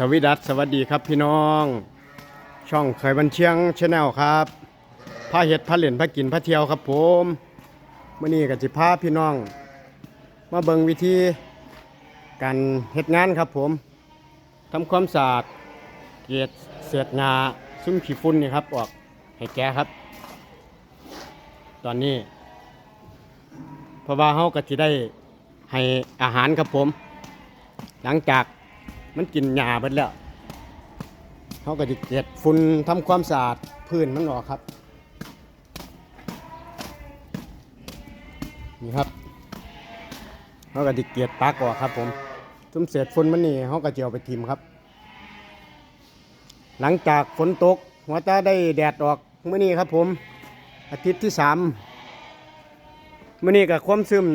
สวีดัสสวัสดีครับพี่น้อง ช่องเคยบันเชียงชาแนลครับพาเห็ดพาเหรียญพากินพาเที่ยวครับผมมื่อนี้กับจิพาพี่น้อง มาเบิงวิธีการเฮ็ดงานครับผมทำความสะอาดเกล็ดเศษงาซุ้มขี้ฝุ่นนี่ครับออกให้แกครับ ตอนนี้เพราะว่าเขาก็จะได้ให้อาหารครับผม หลังจาก มันกินหญ้าไปแล้วเขาก็จะเก็บฝุ่นทำความสะอาดพื้นมันออกครับ นี่ครับเขาก็จะเกียดปลักออกครับ ผมซุ้มเศษฝุ่นมันนี่เขาก็จะเอาไปทิมครับ หลังจากฝนตกหัวตาได้แดดออกเมื่อนี้ครับ ผม อาทิตย์ที่สามมื่อนี้กับความซึม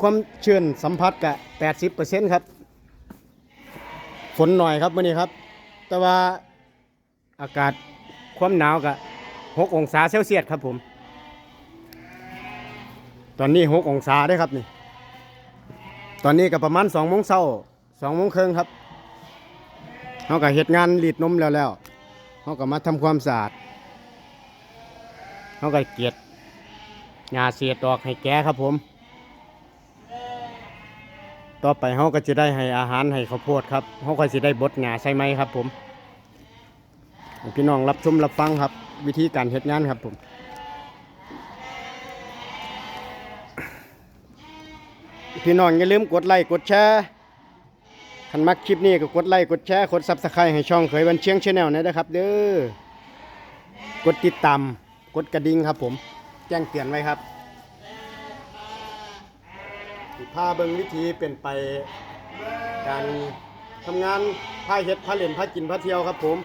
ความเชื้นสัมผัสกับแปดสิบเปอร์เซ็นต์ครับ ฝนหน่อยครับมื่อนี้ครับ แต่ว่าอากาศความหนาวกับหกองศาเซลเซียสครับผม ตอนนี้หกองศาได้ครับนี่ ตอนนี้ก็ประมาณสองโมงเช้าสองโมงครึ่งครับเขาก็เหตุงานรีดนมแล้วแล้วเขาก็มาทำความสะอาดเขาก็เกลียดหญ้าเสียดออกให้แกครับผม ต่อไปเขาก็จะได้ให้อาหารให้ข้าวโพดครับเขาก็จะได้บดหญ้าใช่ไหมครับ ผมพี่น้องรับชมรับฟังครับ วิธีการเฮ็ดงานครับผมพี่น้องอย่าลืมกดไลค์กดแชร์คันมักคลิปนี้ก็กดไลค์กดแชร์กดซับสไครต์ให้ช่องเคยวันเชียงชาแนลนะครับ เด้อกดติดตามกดกระดิ่งครับผม แจ้งเตือนไว้ครับ พาเบิ่งวิธีเป็นไปการทำงานพาเฮ็ดพาเล่นพากินพาเที่ยวครับผม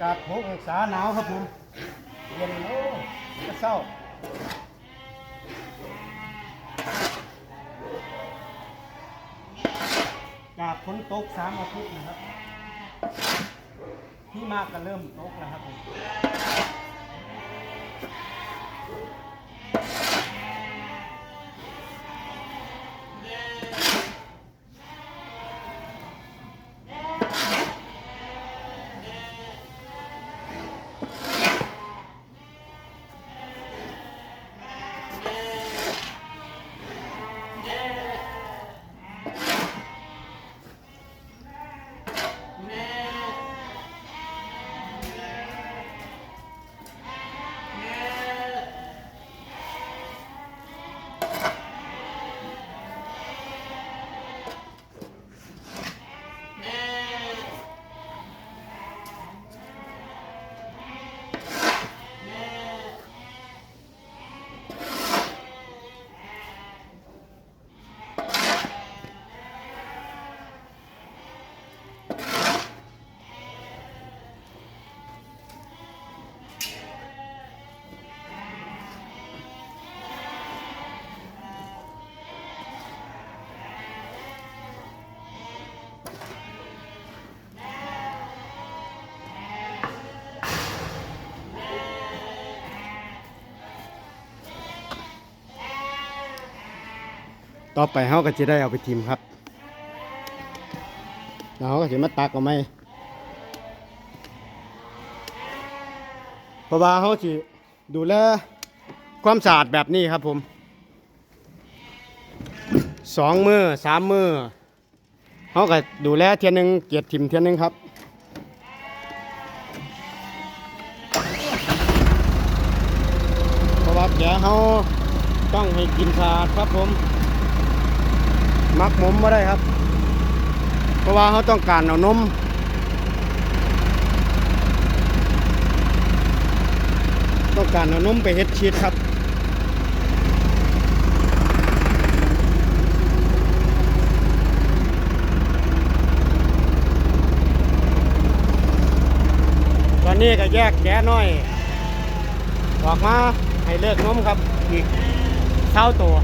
จากหกองศาหนาวครับผมเย็นโอ้จะเศร้าจากฝนตกสามอาทิตย์นะครับ ที่มากก็เริ่มตกแล้วครับผม ต่อไปเขาก็จะได้เอาไปทิมครับแล้วเขาก็จะมาตักเอาไหมเพราะว่าเขาจะดูแลความสะอาดแบบนี้ครับผมสองมือสามมือเขาก็ดูแลเทียนหนึ่งเกียรติทิมเทียนหนึ่งครับเพราะว่าแกเขาต้องให้กินสะอาดครับผม มักหมมไม่ได้ครับ เพราะว่าเขาต้องการเอานมต้องการเอานมไปเฮ็ดชีสครับตอนนี้ก็แยกแกะน้อย ออกมาให้เลิกนมครับ อีกเช้าตัว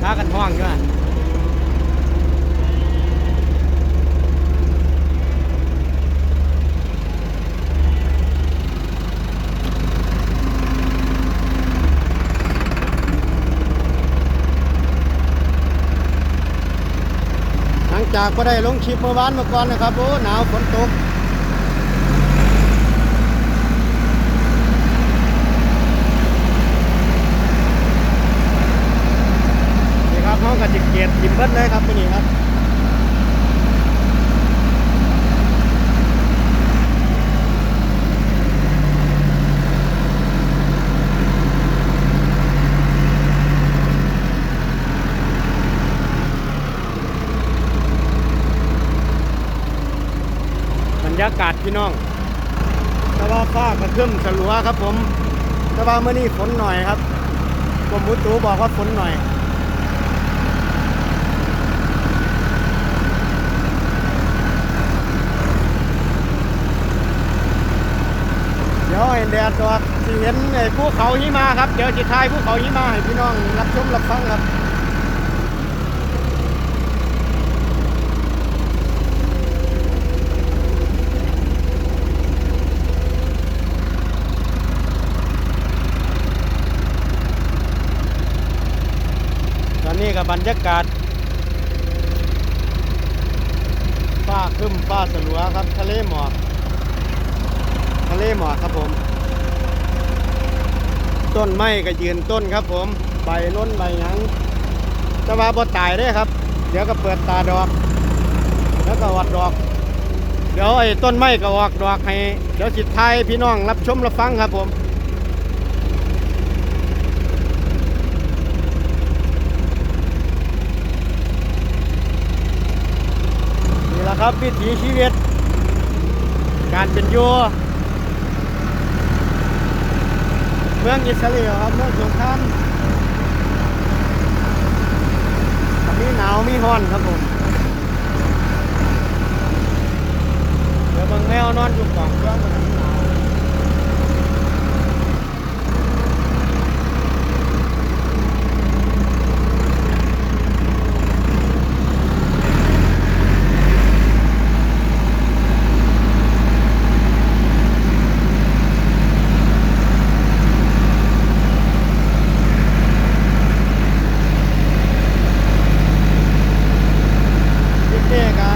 ถ้ากันห้องอยู่อะ จากก็ได้ลงคลิปเมื่อวานเมื่อก่อนนะครับโอ้หนาวฝนตก นี่ครับห้องกระจิกเกียรติทิมเบิดเลยครับตัวนี้ครับบรรยากาศพี่น้อง แต่ว่าฟ้ากระครึ้มสลัวครับ ผม แต่ว่าเมื่อนี้ฝนหน่อยครับกรมอุตุบอกว่าฝนหน่อยเดี๋ยวให้แดดออกสิเห็นไอ้ภูเขาหิมาครับ เดี๋ยวจิทายภูเขาหิมาให้พี่น้องรับชมรับฟังครับ นนี้กับบรรยากาศฟ้าคึ้มฟ้าสลัวครับ ทะเลหมอกทะเลหมอกครับผม ต้นไม้ก็ยืนต้นครับผม ใบล้นใบหยังแต่ว่าบ่ตายได้ครับ เดี๋ยวก็เปิดตาดอก แล้วก็ออดดอก เดี๋ยวไอ้ต้นไม้ก็ออกดอกให้ เดี๋ยวสิทายพี่น้องรับชมรับฟังครับผม นี่แหละ ครับวิถีชีวิต การเป็นอยู่เมืองอิสราเอลครับเมืองสงครามมีหนาวมีฮ้อนครับผมเดี๋ยวบางแมวนอนอยู่กล่องเครื่องมันหนาวคลิปนี้ก็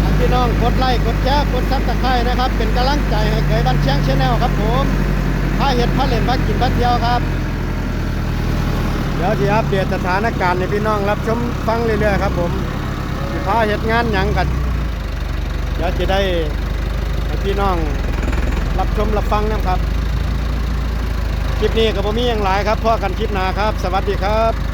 ให้พี่น้อง กดไลค์กดแชร์กดซับสไครต์นะครับ เป็นกำลังใจให้เคยบันเชียงชาแนลครับผมถ้าเห็ดพาเล่นพากินพาเที่ยวครับ เดี๋ยวที่อัปเดตสถานการณ์ให้พี่น้องรับชมฟังเรื่อยๆครับผมสิพาเห็ดงานหยังกันเดี๋ยวจะได้ให้พี่น้องรับชมรับฟังนะครับ คลิปนี้ก็บ่มีอย่างหลายครับพ่อกันคลิปหนาครับ สวัสดีครับ